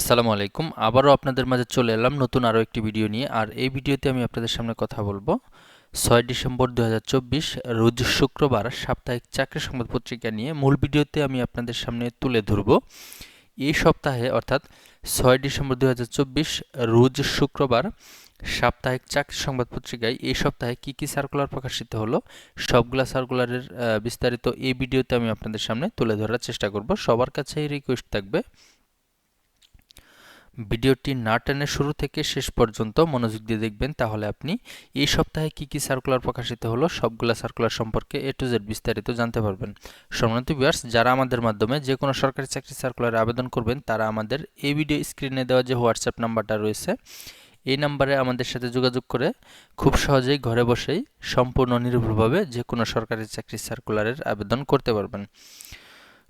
আসসালামু আলাইকুম। আবারও আপনাদের মাঝে চলে এলাম নতুন আরও একটি ভিডিও নিয়ে। আর এই ভিডিওতে আমি আপনাদের সামনে কথা বলব। ছয় ডিসেম্বর দুহাজার চব্বিশ, রোজ শুক্রবার সাপ্তাহিক চাকরি সংবাদ পত্রিকা নিয়ে মূল ভিডিওতে আমি আপনাদের সামনে তুলে ধরব। এই সপ্তাহে, অর্থাৎ ছয় ডিসেম্বর দুহাজার চব্বিশ, রোজ শুক্রবার সাপ্তাহিক চাকরি সংবাদ পত্রিকায় এই সপ্তাহে কি কি সার্কুলার প্রকাশিত হলো, সবগুলা সার্কুলারের বিস্তারিত এই ভিডিওতে আমি আপনাদের সামনে তুলে ধরার চেষ্টা করব। সবার কাছেই রিকোয়েস্ট থাকবে। ভিডিওটি না টেনে শুরু থেকে শেষ পর্যন্ত মনোযোগ দিয়ে দেখবেন, তাহলে আপনি এই সপ্তাহে কি কি সার্কুলার প্রকাশিত হলো, সবগুলা সার্কুলার সম্পর্কে এ টু জেড বিস্তারিত জানতে পারবেন। সম্মানিত ভিউয়ার্স যারা আমাদের মাধ্যমে যে কোনো সরকারি চাকরি সার্কুলারে আবেদন করবেন, তারা আমাদের এই ভিডিও স্ক্রিনে দেওয়া যে হোয়াটসঅ্যাপ নাম্বারটা রয়েছে, এই নাম্বারে আমাদের সাথে যোগাযোগ করে খুব সহজেই ঘরে বসেই সম্পূর্ণ নির্ভুলভাবে যে কোনো সরকারি চাকরি সার্কুলারের আবেদন করতে পারবেন।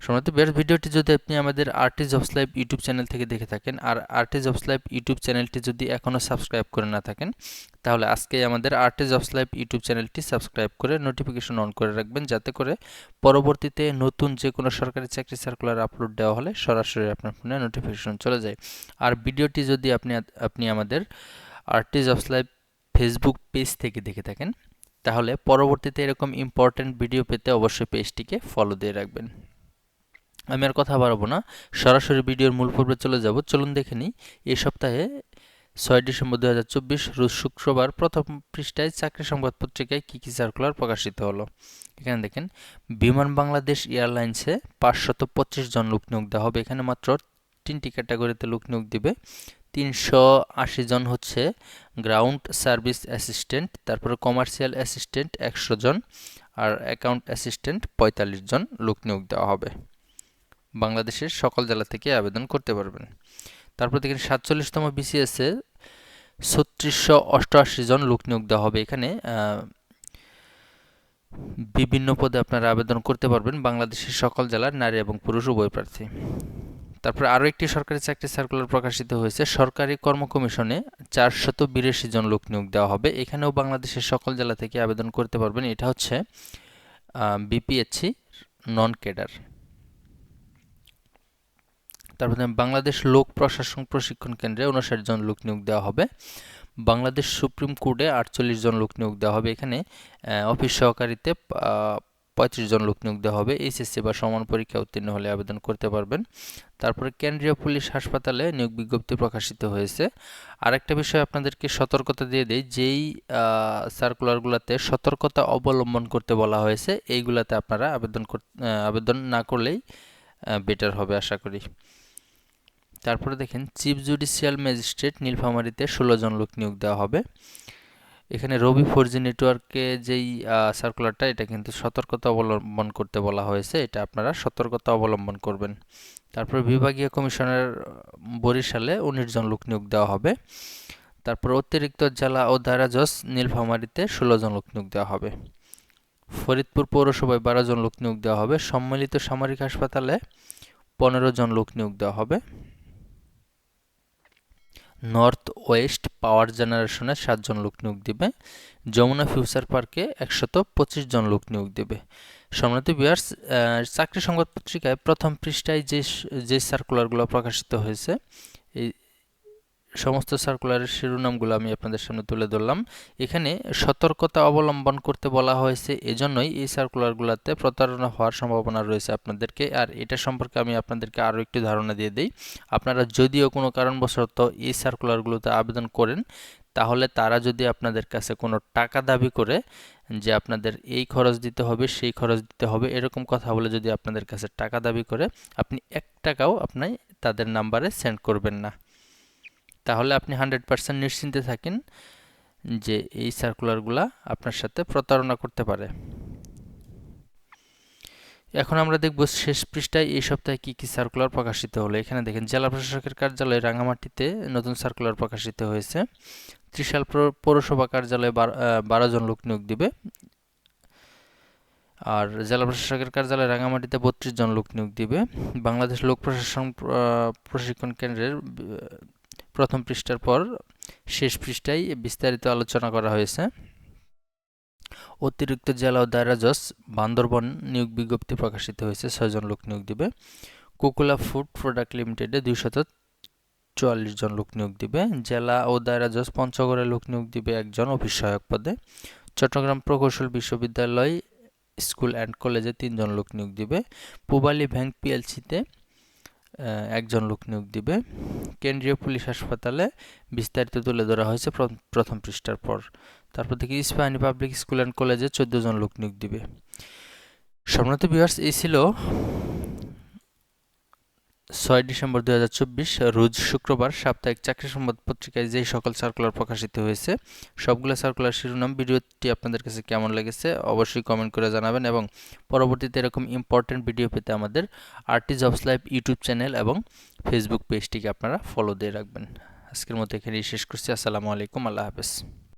সম্মানিত বের ভিডিওটি যদি আপনি আমাদের RT jobs live YouTube channel থেকে দেখে থাকেন, আর আরটি জবস লাইভ ইউটিউব চ্যানেলটি যদি এখনও সাবস্ক্রাইব করে না থাকেন, তাহলে আজকে আমাদের আরটি জবস লাইভ ইউটিউব চ্যানেলটি সাবস্ক্রাইব করে নোটিফিকেশন অন করে রাখবেন, যাতে করে পরবর্তীতে নতুন যে কোনো সরকারি চাকরি সার্কুলার আপলোড দেওয়া হলে সরাসরি আপনার ফোনে নোটিফিকেশন চলে যায়। আর ভিডিওটি যদি আপনি আপনি আমাদের RT jobs live Facebook page থেকে দেখে থাকেন, তাহলে পরবর্তীতে এরকম ইম্পর্ট্যান্ট ভিডিও পেতে অবশ্যই পেজটিকে ফলো দিয়ে রাখবেন। আমি আর কথা বাড়াবো না। সরাসরি ভিডিওর মূল পর্বে চলে যাব। চলুন দেখে নিই, এই সপ্তাহে ছয় ডিসেম্বর দু হাজার চব্বিশ রোজ শুক্রবার প্রথম পৃষ্ঠায় চাকরি সংবাদ পত্রিকায় কী কী সার্কুলার প্রকাশিত হলো। এখানে দেখেন, বিমান বাংলাদেশ এয়ারলাইন্সে পাঁচশত পঁচিশ জন লোক নিয়োগ দেওয়া হবে। এখানে মাত্র তিনটি ক্যাটাগরিতে লোক নিয়োগ দিবে। তিনশো আশি জন হচ্ছে গ্রাউন্ড সার্ভিস অ্যাসিস্ট্যান্ট তারপরে কমার্শিয়াল অ্যাসিস্ট্যান্ট একশো জন, আর অ্যাকাউন্ট অ্যাসিস্ট্যান্ট পঁয়তাল্লিশ জন লোক নিয়োগ দেওয়া হবে। বাংলাদেশের সকল জেলা থেকে আবেদন করতে পারবেন। তারপর দেখেন সাতচল্লিশতম বিসিএসে ছত্রিশশো অষ্টআশি জন লোক নিয়োগ দেওয়া হবে। এখানে বিভিন্ন পদে আপনারা আবেদন করতে পারবেন বাংলাদেশের সকল জেলার নারী এবং পুরুষ উভয় প্রার্থী। তারপর আরও একটি সরকারি চাকরি সার্কুলার প্রকাশিত হয়েছে। সরকারি কর্ম কমিশনে চারশত বিরাশি জন লোক নিয়োগ দেওয়া হবে। এখানেও বাংলাদেশের সকল জেলা থেকে আবেদন করতে পারবেন। এটা হচ্ছে বিপিএসসি নন ক্যাডার তারপরে বাংলাদেশ লোক প্রশাসন প্রশিক্ষণ কেন্দ্রে উনষাট জন লোক নিয়োগ দেওয়া হবে। বাংলাদেশ সুপ্রিম কোর্টে আটচল্লিশ জন লোক নিয়োগ দেওয়া হবে। এখানে অফিস সহকারীতে পঁয়ত্রিশ জন লোক নিয়োগ দেওয়া হবে। এইচএসসি বা সমান পরীক্ষা উত্তীর্ণ হলে আবেদন করতে পারবেন। তারপরে কেন্দ্রীয় পুলিশ হাসপাতালে নিয়োগ বিজ্ঞপ্তি প্রকাশিত হয়েছে। আরেকটা বিষয় আপনাদেরকে সতর্কতা দিয়ে দেয় যেই সার্কুলারগুলোতে সতর্কতা অবলম্বন করতে বলা হয়েছে, এইগুলাতে আপনারা আবেদন আবেদন না করলেই বেটার হবে, আশা করি। তারপরে দেখেন চিফ জুডিশিয়াল ম্যাজিস্ট্রেট নীলফামারীতে ষোলো জন লোক নিয়োগ দেওয়া হবে। এখানে রবি ফোর জি নেটওয়ার্কে যেই সার্কুলারটা এটা কিন্তু সতর্কতা অবলম্বন করতে বলা হয়েছে। এটা আপনারা সতর্কতা অবলম্বন করবেন। তারপর বিভাগীয় কমিশনের বরিশালে উনিশ জন লোক নিয়োগ দেওয়া হবে। তারপর অতিরিক্ত জেলা ও দারাজস নীলফামারীতে ষোলো জন লোক নিয়োগ দেওয়া হবে। ফরিদপুর পৌরসভায় বারো জন লোক নিয়োগ দেওয়া হবে। সম্মিলিত সামরিক হাসপাতালে পনেরো জন লোক নিয়োগ দেওয়া হবে। নর্থ ওয়েস্ট পাওয়ার জেনারেশনে সাতজন লোক নিয়োগ দিবে। যমুনা ফিউচার পার্কে একশত পঁচিশ জন লোক নিয়োগ দেবে। সম্রাত বিয়ার্স চাকরি সংবাদ পত্রিকায় প্রথম পৃষ্ঠায় যে যে সার্কুলারগুলো প্রকাশিত হয়েছে, এই সমস্ত সার্কুলারের শিরোনামগুলো আমি আপনাদের সামনে তুলে ধরলাম। এখানে সতর্কতা অবলম্বন করতে বলা হয়েছে, এজন্যই এই সার্কুলারগুলোতে প্রতারণা হওয়ার সম্ভাবনা রয়েছে আপনাদেরকে। আর এটা সম্পর্কে আমি আপনাদেরকে আরও একটু ধারণা দিয়ে দিই। আপনারা যদিও কোনো কারণবশত এই সার্কুলারগুলোতে আবেদন করেন, তাহলে তারা যদি আপনাদের কাছে কোনো টাকা দাবি করে যে আপনাদের এই খরচ দিতে হবে, সেই খরচ দিতে হবে, এরকম কথা বলে যদি আপনাদের কাছে টাকা দাবি করে, আপনি এক টাকাও আপনি তাদের নাম্বারে সেন্ড করবেন না। তাহলে আপনি হান্ড্রেড পার্সেন্ট নিশ্চিন্তে থাকেন যে এই সার্কুলারগুলা আপনার সাথে প্রতারণা করতে পারে। এখন আমরা দেখব শেষ পৃষ্ঠায় এই সপ্তাহে কী কী সার্কুলার প্রকাশিত হলো। এখানে দেখেন, জেলা প্রশাসকের কার্যালয়ে রাঙামাটিতে নতুন সার্কুলার প্রকাশিত হয়েছে। ত্রিশাল পৌরসভা কার্যালয়ে বারো জন লোক নিয়োগ দিবে। আর জেলা প্রশাসকের কার্যালয়ে রাঙামাটিতে বত্রিশ জন লোক নিয়োগ দিবে। বাংলাদেশ লোক প্রশাসন প্রশিক্ষণ কেন্দ্রের প্রথম পৃষ্ঠার পর শেষ পৃষ্ঠায় বিস্তারিত আলোচনা করা হয়েছে। অতিরিক্ত জেলা ও দায়রা জজ বান্দরবন নিয়োগ বিজ্ঞপ্তি প্রকাশিত হয়েছে ছয়জন লোক নিয়োগ দিবে। কুকুলা ফুড প্রোডাক্ট লিমিটেডে দুইশত চুয়াল্লিশ জন লোক নিয়োগ দিবে। জেলা ও দায়রা জজ পঞ্চগড়ে লোক নিয়োগ দিবে একজন অফিস সহায়ক পদে। চট্টগ্রাম প্রকৌশল বিশ্ববিদ্যালয় স্কুল অ্যান্ড কলেজে তিনজন লোক নিয়োগ দিবে। পুবালি ব্যাংক পিএলসিতে একজন লোক নিয়োগ দিবে। কেন্দ্রীয় পুলিশ হাসপাতালে বিস্তারিত তুলে ধরা হয়েছে প্রথম পৃষ্ঠার পর। তারপর থেকে ইস্পাহানি পাবলিক স্কুল অ্যান্ড কলেজে চোদ্দ জন লোক নিয়োগ দিবে। সম্রাত বিহার্স এই ছিল ছয় ডিসেম্বর দু হাজার চব্বিশ, রোজ শুক্রবার সাপ্তাহিক চাকরি সংবাদ পত্রিকায় যেই সকল সার্কুলার প্রকাশিত হয়েছে, সবগুলো সার্কুলার শিরোনাম, ভিডিওটি আপনাদের কাছে কেমন লেগেছে অবশ্যই কমেন্ট করে জানাবেন এবং পরবর্তীতে এরকম ইম্পর্টেন্ট ভিডিও পেতে আমাদের RT jobs live YouTube channel এবং ফেসবুক পেজটিকে আপনারা ফলো দিয়ে রাখবেন। আজকের মতো এখানেই শেষ করছি। আসসালামু আলাইকুম। আল্লাহ হাফেজ।